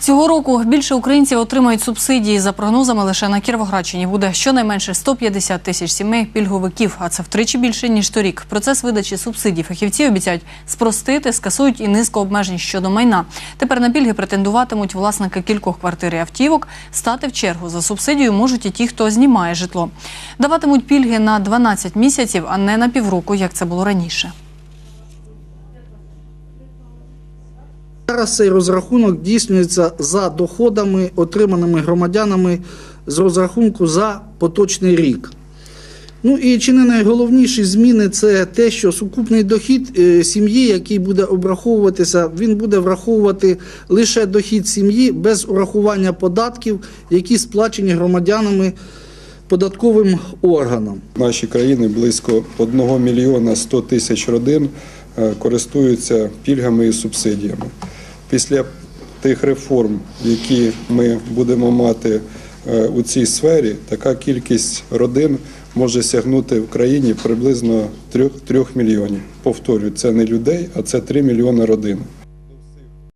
Цього року більше українців отримають субсидії. За прогнозами, лише на Кіровоградщині буде щонайменше 150 тисяч сімей пільговиків, а це втричі більше ніж торік. Процес видачі субсидій фахівці обіцяють спростити, скасують і низку обмежень щодо майна. Тепер на пільги претендуватимуть власники кількох квартир і автівок. Стати в чергу за субсидію можуть і ті, хто знімає житло. Даватимуть пільги на 12 місяців, а не на півроку, як це було раніше. Зараз цей розрахунок здійснюється за доходами, отриманими громадянами з розрахунку за поточний рік. Ну і чи не найголовніші зміни це те, що сукупний дохід е, сім'ї, який буде обраховуватися, він буде враховувати лише дохід сім'ї без урахування податків, які сплачені громадянами податковим органам. В нашій країні близько 1 мільйона 100 тисяч родин е, користуються пільгами і субсидіями. Після тих реформ, які ми будемо мати е, у цій сфері, така кількість родин може сягнути в країні приблизно 3, 3 мільйонів. Повторюю, це не людей, а це 3 мільйони родин.